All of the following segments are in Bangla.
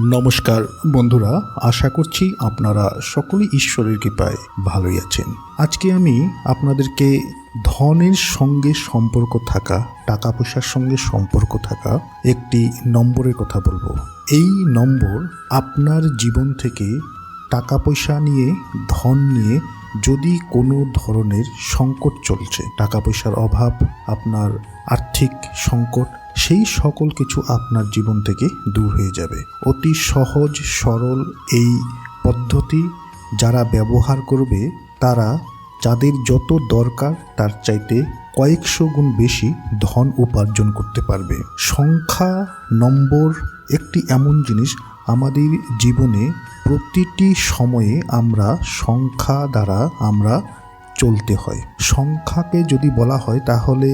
নমস্কার বন্ধুরা, আশা করছি আপনারা সকলে ঈশ্বরের কৃপায় ভালোই আছেন। আজকে আমি আপনাদেরকে ধনের সঙ্গে সম্পর্ক থাকা, টাকা পয়সার সঙ্গে সম্পর্ক থাকা একটি নম্বরের কথা বলব। এই নম্বর আপনার জীবন থেকে টাকা পয়সা নিয়ে, ধন নিয়ে যদি কোনো ধরনের সংকট চলছে, টাকা পয়সার অভাব, আপনার আর্থিক সংকট সেই সকল কিছু আপনার জীবন থেকে দূর হয়ে যাবে। অতি সহজ, সরল এই পদ্ধতি যারা ব্যবহার করবে, তারা যাদের যত দরকার, তার চাইতে কয়েকশো গুণ বেশি ধন উপার্জন করতে পারবে। সংখ্যা নম্বর একটি এমন জিনিস, আমাদের জীবনে প্রতিটি সময়ে আমরা সংখ্যা দ্বারা আমরা চলতে হয়। সংখ্যাকে যদি বলা হয়, তাহলে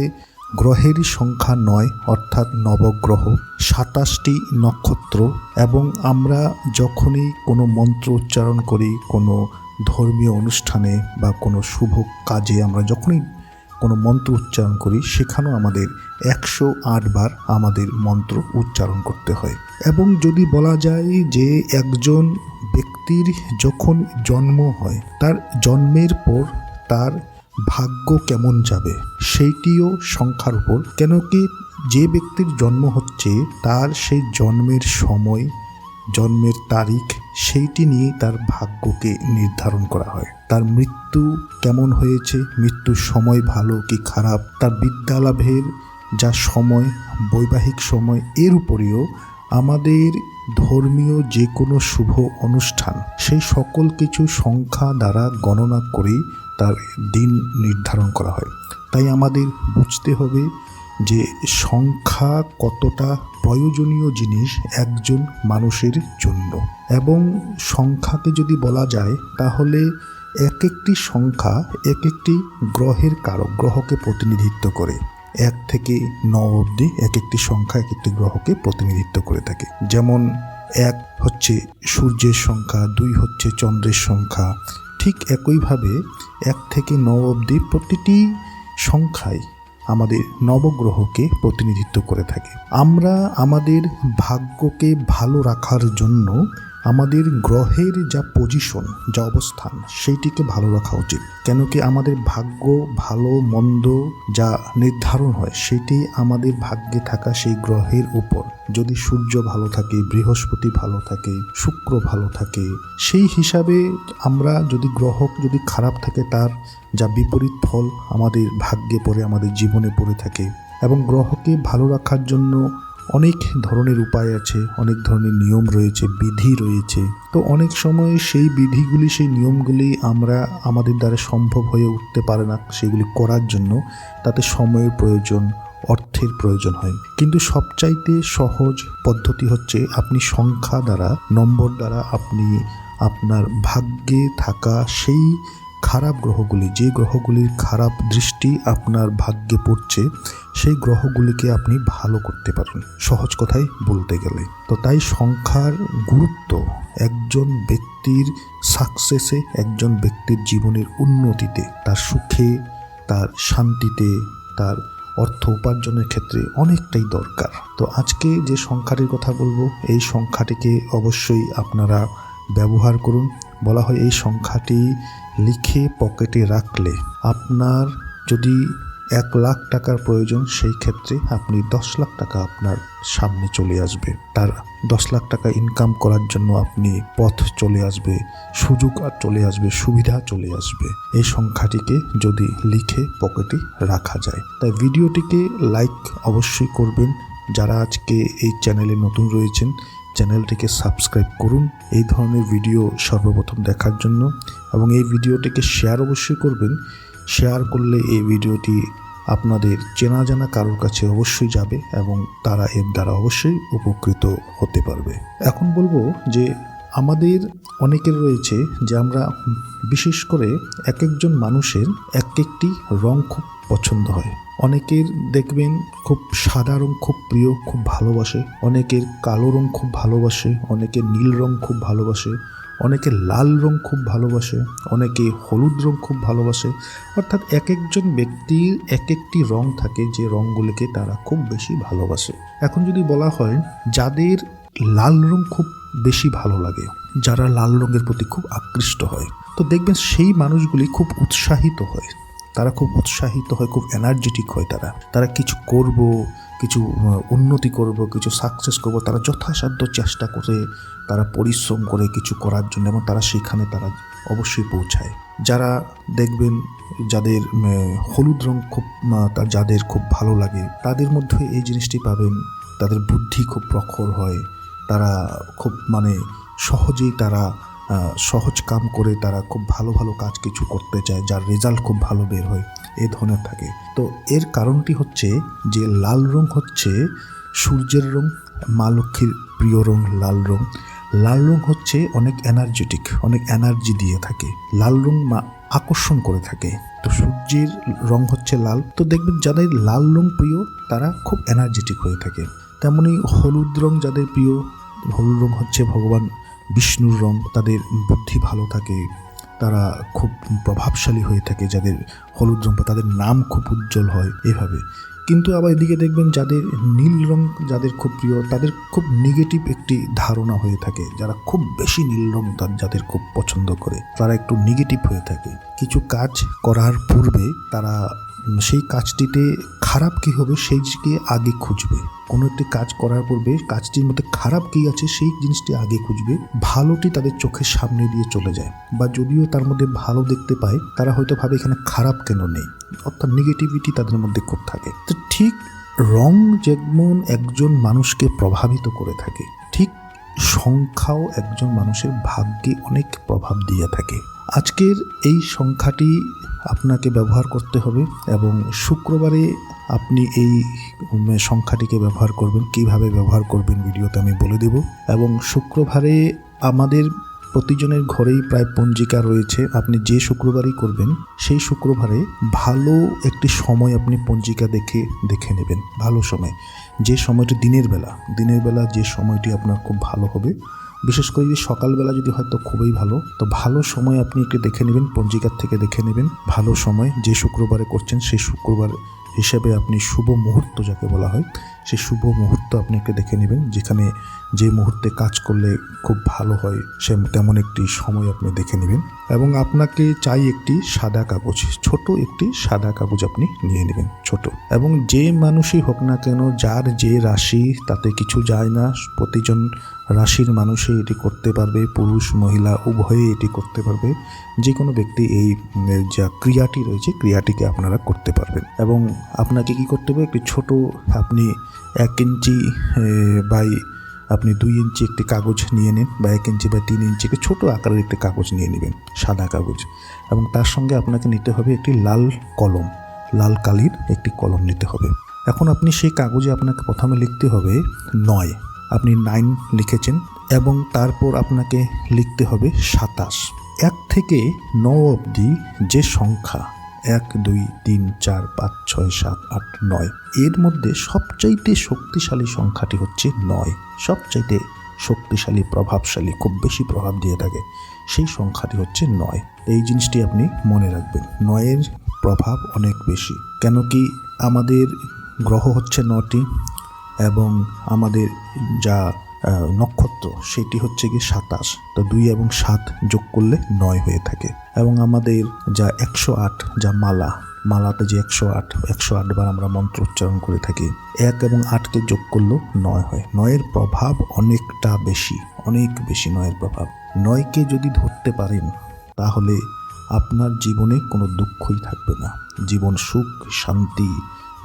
গ্রহেরই সংখ্যা নয়, অর্থাৎ নবগ্রহ, সাতাশটি নক্ষত্র এবং আমরা যখনই কোনো মন্ত্র উচ্চারণ করি, কোনো ধর্মীয় অনুষ্ঠানে বা কোনো শুভ কাজে আমরা যখনই কোনো মন্ত্র উচ্চারণ করি, সেখানেও আমাদের একশো বার আমাদের মন্ত্র উচ্চারণ করতে হয়। এবং যদি বলা যায় যে একজন ব্যক্তির যখন জন্ম হয়, তার জন্মের পর তার ভাগ্য কেমন যাবে? সেইটিও সংখ্যার উপর। কেন কি যে ব্যক্তির জন্ম হচ্ছে, তার সেই জন্মের সময়, জন্মের তারিখ, সেইটি নিয়ে তার ভাগ্যকে নির্ধারণ করা হয়। তার মৃত্যু কেমন হয়েছে? মৃত্যুর সময় ভালো কি খারাপ? তার বিদ্যালাভের যা সময়, বৈবাহিক সময়, এর উপরেও আমাদের ধর্মীয় যে কোনো শুভ অনুষ্ঠান, সেই সকল কিছু সংখ্যা দ্বারা গণনা করেই তার দিন নির্ধারণ করা হয়। তাই আমাদের বুঝতে হবে যে সংখ্যা কতটা প্রয়োজনীয় জিনিস একজন মানুষের জন্য। এবং সংখ্যাকে যদি বলা যায়, তাহলে এক একটি সংখ্যা এক একটি গ্রহের কারক, গ্রহকে প্রতিনিধিত্ব করে। এক থেকে ন অবধি এক একটি সংখ্যা এক একটি গ্রহকে প্রতিনিধিত্ব করে থাকে। যেমন এক হচ্ছে সূর্যের সংখ্যা, দুই হচ্ছে চন্দ্রের সংখ্যা ঠিক একইভাবে এক থেকে নব অবধি প্রতিটি সংখ্যায় আমাদের নবগ্রহকে প্রতিনিধিত্ব করে থাকে। আমরা আমাদের ভাগ্যকে ভালো রাখার জন্য আমাদের গ্রহের যা পজিশন যা অবস্থান, সেইটিকে ভালো রাখা উচিত। কেন কি আমাদের ভাগ্য ভালো, মন্দ যা নির্ধারণ হয়, সেটি আমাদের ভাগ্যে থাকা সেই গ্রহের উপর। যদি সূর্য ভালো থাকে, বৃহস্পতি ভালো থাকে, শুক্র ভালো থাকে, সেই হিসাবে আমরা যদি গ্রহ যদি খারাপ থাকে, তার যা বিপরীত ফল আমাদের ভাগ্যে পড়ে, আমাদের জীবনে পড়ে থাকে। এবং গ্রহকে ভালো রাখার জন্য অনেক ধরনের উপায় আছে, অনেক ধরনের নিয়ম রয়েছে, বিধি রয়েছে। তো অনেক সময় সেই বিধিগুলি, সেই নিয়মগুলি আমরা আমাদের দ্বারা সম্ভব হয়ে উঠতে পারে না সেগুলি করার জন্য। তাতে সময়ের প্রয়োজন, অর্থের প্রয়োজন হয়। কিন্তু সবচাইতে সহজ পদ্ধতি হচ্ছে আপনি সংখ্যা দ্বারা, নম্বর দ্বারা আপনি আপনার ভাগ্যে থাকা সেই খারাপ গ্রহগুলি, যে গ্রহগুলির খারাপ দৃষ্টি আপনার ভাগ্যে পড়ছে, সেই গ্রহগুলিকে আপনি ভালো করতে পারেন। সহজ কথাই বলতে গেলে। তো তাই সংখ্যার গুরুত্ব একজন ব্যক্তির সাকসেসে একজন ব্যক্তির জীবনের উন্নতিতে, তার সুখে, তার শান্তিতে, তার অর্থ উপার্জনের ক্ষেত্রে অনেকটাই দরকার। তো আজকে যে সংখ্যাটির কথা বলব, এই সংখ্যাটিকে অবশ্যই আপনারা ব্যবহার করুন। বলা হয়, এই সংখ্যাটি লিখে পকেটে রাখলে আপনার যদি এক লাখ টাকার প্রয়োজন, সেই ক্ষেত্রে আপনি দশ লাখ টাকা আপনার সামনে চলে আসবে। তার দশ লাখ টাকা ইনকাম করার জন্য আপনি পথ চলে আসবে, সুযোগ আর চলে আসবে, সুবিধা চলে আসবে। এই সংখ্যাটিকে যদি লিখে পকেটে রাখা যায়। তাই ভিডিওটিকে লাইক অবশ্যই করবেন। যারা আজকে এই চ্যানেলে নতুন রয়েছেন চ্যানেলটিকে সাবস্ক্রাইব করুন। এই ধরনের ভিডিও সর্বপ্রথম দেখার জন্য এবং এই ভিডিওটিকে শেয়ার অবশ্যই করবেন। শেয়ার করলে এই ভিডিওটি আপনাদের চেনা জানা কারোর কাছে অবশ্যই যাবে এবং তারা এর দ্বারা অবশ্যই উপকৃত হতে পারবে। এখন বলব যে আমাদের অনেকের রয়েছে যে আমরা বিশেষ করে এক একজন মানুষের এক একটি রং খুব পছন্দ হয়। অনেকের দেখবেন খুব সাদা রং খুব প্রিয়, খুব ভালোবাসে। অনেকের কালো রং খুব ভালোবাসে অনেকে নীল রং খুব ভালোবাসে অনেকে লাল রং খুব ভালোবাসে, অনেকে হলুদ রং খুব ভালোবাসে। অর্থাৎ এক একজন ব্যক্তির এক একটি রং থাকে, যে রঙগুলিকে তারা খুব বেশি ভালোবাসে। এখন যদি বলা হয়, যাদের লাল রং খুব বেশি ভালো লাগে, যারা লাল রঙের প্রতি খুব আকৃষ্ট হয়, তো দেখবেন সেই মানুষগুলি খুব উৎসাহিত হয়। তারা খুব উৎসাহিত হয় খুব এনার্জেটিক হয় তারা। তারা কিছু করব কিছু উন্নতি করব কিছু সাকসেস করব তারা যথাসাধ্য চেষ্টা করে তারা পরিশ্রম করে কিছু করার জন্য এবং তারা সেখানে তারা অবশ্যই পৌঁছায়। যারা দেখবেন যাদের হলুদ রং খুব আহ, তা- যাদের খুব ভালো লাগে তাদের মধ্যে এই জিনিসটি পাবেন তাদের বুদ্ধি খুব প্রখর হয় তারা খুব মানে সহজেই তারা সহজ কাম করে তারা খুব ভালো ভালো কাজ কিছু করতে চায়, যার রেজাল্ট খুব ভালো বের হয় এই ধরনের থাকে। তো এর কারণটি হচ্ছে যে লাল রং হচ্ছে সূর্যের রং, মা লক্ষ্মীর প্রিয় রং লাল রং। লাল রং হচ্ছে অনেক এনার্জেটিক অনেক এনার্জি দিয়ে থাকে। লাল রং মা আকর্ষণ করে থাকে। তো সূর্যের রং হচ্ছে লাল। তো দেখবেন যাদের লাল রং প্রিয়, তারা খুব এনার্জেটিক হয়ে থাকে। তেমনি হলুদ রং যাদের প্রিয়, হলুদ রং হচ্ছে ভগবান বিষ্ণুর রং তাদের বুদ্ধি ভালো থাকে, তারা খুব প্রভাবশালী হয়ে থাকে, যাদের হলুদ রং বা তাদের নাম খুব উজ্জ্বল হয় এভাবে। কিন্তু আবার এদিকে দেখবেন যাদের নীল রং যাদের খুব প্রিয়, তাদের খুব নেগেটিভ একটি ধারণা হয়ে থাকে। যারা খুব বেশি নীল রং যাদের খুব পছন্দ করে, তারা একটু নেগেটিভ হয়ে থাকে। কিছু কাজ করার পূর্বে তারা সেই কাজটিতে খারাপ কী হবে সেই দিকে আগে খুঁজবে। কোনো একটি কাজ করার পূর্বে কাজটির মধ্যে খারাপ কী আছে সেই জিনিসটি আগে খুঁজবে। ভালোটি তাদের চোখের সামনে দিয়ে চলে যায় বা যদিও তার মধ্যে ভালো দেখতে পায়, তারা হয়তো ভাবে এখানে খারাপ কেন নেই। অর্থাৎ নেগেটিভিটি তাদের মধ্যে খুব থাকে। তো ঠিক রং যেমন একজন মানুষকে প্রভাবিত করে থাকে, ঠিক সংখ্যাও একজন মানুষের ভাগ্যে অনেক প্রভাব দিয়ে থাকে। আজকের এই সংখ্যাটি আপনাকে ব্যবহার করতে হবে এবং শুক্রবারে আপনি এই সংখ্যাটিকে ব্যবহার করবেন, কীভাবে ব্যবহার করবেন ভিডিওতে আমি বলে দেব। এবং শুক্রবারে আমাদের প্রতিজনের ঘরেই প্রায় পঞ্জিকা রয়েছে, আপনি যে শুক্রবারই করবেন, সেই শুক্রবারে ভালো একটি সময় আপনি পঞ্জিকা দেখে দেখে নেবেন, ভালো সময়। যে সময়টি দিনের বেলা দিনের বেলা যে সময়টি আপনার খুব ভালো হবে বিশেষ করে যদি সকালবেলা যদি হয় তো খুবই ভালো। তো ভালো সময় আপনি একটু দেখে নেবেন, পঞ্জিকার থেকে দেখে নেবেন। ভালো সময় যে শুক্রবারে করছেন, সেই শুক্রবার হিসেবে আপনি শুভ মুহূর্ত যাকে বলা হয়। সেই শুভ মুহূর্ত আপনি একটু দেখে নেবেন, যেখানে যে মুহূর্তে কাজ করলে খুব ভালো হয়, সে তেমন একটি সময় আপনি দেখে নেবেন। এবং আপনাকে চাই একটি সাদা কাগজ, ছোট একটি সাদা কাগজ আপনি নিয়ে নেবেন, ছোট। এবং যে মানুষই হোক না কেন, যার যে রাশি, তাতে কিছু যায় না। প্রতিজন রাশির মানুষই এটি করতে পারবে, পুরুষ, মহিলা, উভয়ে এটি করতে পারবে। যে কোনো ব্যক্তি এই যা ক্রিয়াটি রয়েছে, ক্রিয়াটিকে আপনারা করতে পারবেন। এবং আপনাকে কি করতে হবে? একটি ছোট, আপনি এক ইঞ্চি বাই আপনি দুই ইঞ্চি একটি কাগজ নিয়ে নিন বা এক ইঞ্চি বা তিন ইঞ্চি একটি ছোটো আকারের একটি কাগজ নিয়ে নেবেন, সাদা কাগজ। এবং তার সঙ্গে আপনাকে নিতে হবে একটি লাল কলম, লাল কালির একটি কলম নিতে হবে। এখন আপনি সেই কাগজে আপনাকে প্রথমে লিখতে হবে নয়। আপনি নাইন লিখেছেন এবং তারপর আপনাকে লিখতে হবে সাতাশ। এক থেকে ন অবধি যে সংখ্যা এক, দুই, তিন, চার, পাঁচ, ছয়, সাত, আট, নয়। এর মধ্যে সবচাইতে শক্তিশালী সংখ্যাটি হচ্ছে নয়। সবচাইতে শক্তিশালী, প্রভাবশালী, খুব বেশি প্রভাব দিয়ে থাকে সেই সংখ্যাটি হচ্ছে নয়। এই জিনিসটি আপনি মনে রাখবেন, নয়ের প্রভাব অনেক বেশি। কেন কি আমাদের গ্রহ হচ্ছে নটি এবং আমাদের যা নক্ষত্র, সেটি হচ্ছে কি সাতাশ। তো দুই এবং সাত যোগ করলে নয় হয়ে থাকে। এবং আমাদের যা একশো আট, যা মালা মালাতে যে একশো আট, একশো আটবার আমরা মন্ত্র উচ্চারণ করে থাকি, এক এবং আটকে যোগ করলেও নয় হয়। নয়ের প্রভাব অনেকটা বেশি, অনেক বেশি নয়ের প্রভাব। নয়কে যদি ধরতে পারেন, তাহলে আপনার জীবনে কোনো দুঃখই থাকবে না। জীবন সুখ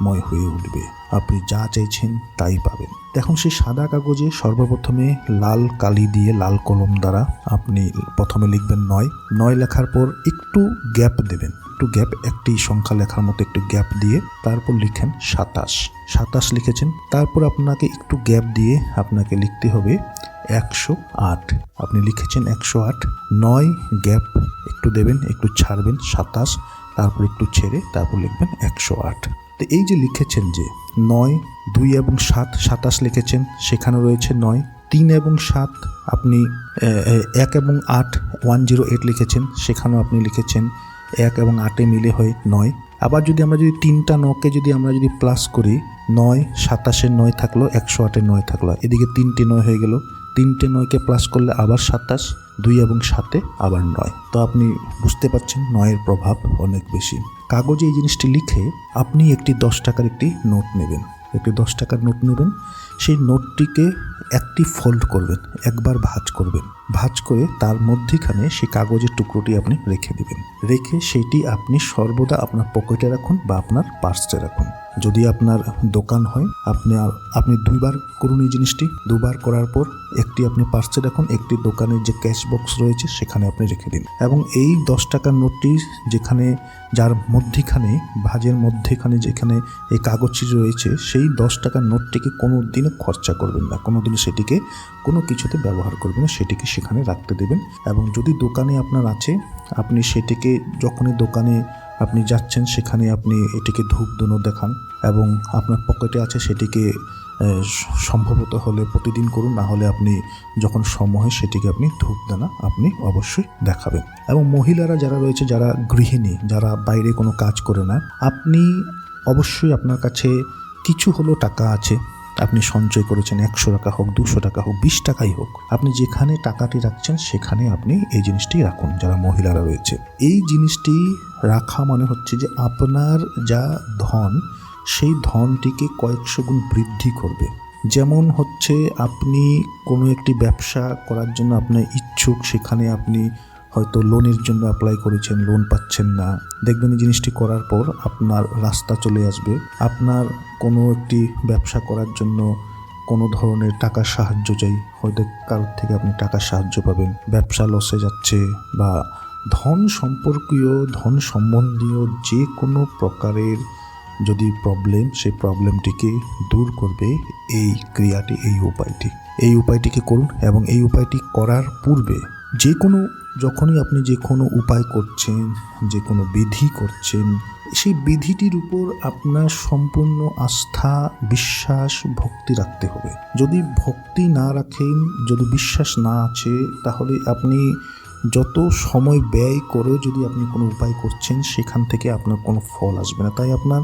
শান্তিময় হয়ে উঠবে। আপনি যা চাইছেন তাই পাবেন। এখন সেই সাদা কাগজে সর্বপ্রথমে লাল কালি দিয়ে লাল কলম দ্বারা আপনি প্রথমে লিখবেন নয়। নয় লেখার পর একটু গ্যাপ দেবেন। একটু গ্যাপ, একটি সংখ্যা লেখার মতো একটু গ্যাপ দিয়ে তারপর লিখেন সাতাশ। সাতাশ লিখেছেন, তারপর আপনাকে একটু গ্যাপ দিয়ে আপনাকে লিখতে হবে একশো আট। আপনি লিখেছেন একশো আট। নয় গ্যাপ, একটু দেবেন, একটু ছাড়বেন সাতাশ, তারপর একটু ছেড়ে তারপর লিখবেন একশো আট। তো এই যে লিখেছেন যে নয়, দুই এবং সাত, সাতাশ লিখেছেন সেখানে রয়েছে নয়, তিন এবং সাত আপনি এক এবং আট, ওয়ান জিরো এইট লিখেছেন, সেখানেও আপনি লিখেছেন এক এবং আটে মিলে হয় নয়। আবার যদি আমরা যদি তিনটা নকে যদি আমরা যদি প্লাস করি, নয় সাতাশের নয় থাকল, একশো আটের নয় থাকল, এদিকে তিনটে নয় হয়ে গেল। তিনটে নয়কে প্লাস করলে আবার সাতাশ, দুই এবং সাতে আবার নয়। তো আপনি বুঝতে পারছেন নয়ের প্রভাব অনেক বেশি। কাগজে এই জিনিসটি লিখে আপনি একটি দশ টাকার একটি নোট নেবেন। একটি দশ টাকার নোট নেবেন, সেই নোটটিকে একটি ফোল্ড করবেন, একবার ভাঁজ করবেন। ভাঁজ করে তার মধ্যেখানে সেই কাগজের টুকরোটি আপনি রেখে দিবেন। রেখে সেটি আপনি সর্বদা আপনার পকেটে রাখুন বা আপনার পার্সে রাখুন। যদি আপনার দোকান হয়, আপনি আপনি দুইবার করুন এই জিনিসটি। দুবার করার পর একটি আপনি পার্সে রাখুন, একটি দোকানের যে ক্যাশ বক্স রয়েছে সেখানে আপনি রেখে দিন। এবং এই দশ টাকার নোটটি যেখানে, যার মধ্যেখানে, ভাজের মধ্যেখানে যেখানে এই কাগজটি রয়েছে, সেই দশ টাকার নোটটিকে কোনো দিনও খরচা করবেন না। কোনো দিনও সেটিকে কোনো কিছুতে ব্যবহার করবেন না, সেটিকে সেখানে রাখতে দেবেন। এবং যদি দোকানে আপনার আছে, আপনি সেটিকে যখনই দোকানে আপনি যাচ্ছেন, সেখানে আপনি এটিকে ধূপ দুনো দেখান এবং আপনার পকেটে আছে সেটিকে সম্ভবত হলে প্রতিদিন করুন, না হলে আপনি যখন সময় সেটিকে আপনি ধূপ দানা আপনি অবশ্যই দেখাবেন। এবং মহিলারা যারা রয়েছে, যারা গৃহিণী, যারা বাইরে কোনো কাজ করে না, আপনি অবশ্যই আপনার কাছে কিছু হলো টাকা আছে। আপনি সঞ্চয় করেছেন একশো টাকা হোক, দুশো টাকা হোক, বিশ টাকাই হোক। আপনি যেখানে টাকাটি রাখছেন, সেখানে আপনি এই জিনিসটি রাখুন, যারা মহিলারা রয়েছে। এই জিনিসটি রাখা মানে হচ্ছে যে আপনার যা ধন, সেই ধনটিকে কয়েকশো গুণ বৃদ্ধি করবে। যেমন হচ্ছে আপনি কোনো একটি ব্যবসা করার জন্য আপনার ইচ্ছুক, সেখানে আপনি হয়তো লোনের জন্য অ্যাপ্লাই করেছেন লোন পাচ্ছেন না। দেখবেন এই জিনিসটি করার পর আপনার রাস্তা চলে আসবে। আপনার কোনো একটি ব্যবসা করার জন্য কোনো ধরনের টাকার সাহায্য চাই। হয়তো কারোর থেকে আপনি টাকার সাহায্য পাবেন। ব্যবসা লসে যাচ্ছে বা ধন সম্পর্কীয়, ধন সম্বন্ধীয় যে কোনো প্রকারের যদি প্রবলেম সেই প্রবলেমটিকে দূর করবে এই ক্রিয়াটি, এই উপায়টি। এই উপায়টিকে করুন এবং এই উপায়টি করার পূর্বে যে কোনো, যখনই আপনি যে কোনো উপায় করছেন, যে কোনো বিধি করছেন, সেই বিধিটির উপর আপনার সম্পূর্ণ আস্থা, বিশ্বাস, ভক্তি রাখতে হবে। যদি ভক্তি না রাখেন, যদি বিশ্বাস না আছে, তাহলে আপনি যত সময় ব্যয় করে যদি আপনি কোনো উপায় করছেন, সেখান থেকে আপনার কোনো ফল আসবে না। তাই আপনার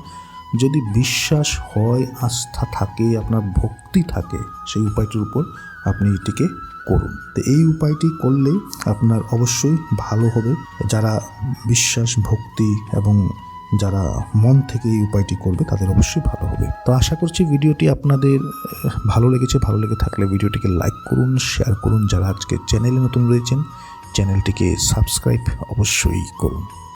যদি বিশ্বাস হয়, আস্থা থাকে, আপনার ভক্তি থাকে, সেই উপায়টির উপর আপনি এটিকে করুন। তো এই উপায়টি করলে আপনার অবশ্যই ভালো হবে। যারা বিশ্বাস, ভক্তি এবং যারা মন থেকে এই উপায়টি করবে, তাদের অবশ্যই ভালো হবে। তো আশা করছি ভিডিওটি আপনাদের ভালো লেগেছে। ভালো লেগে থাকলে ভিডিওটিকে লাইক করুন, শেয়ার করুন। যারা আজকে চ্যানেলে নতুন রয়েছেন, চ্যানেলটিকে সাবস্ক্রাইব অবশ্যই করুন।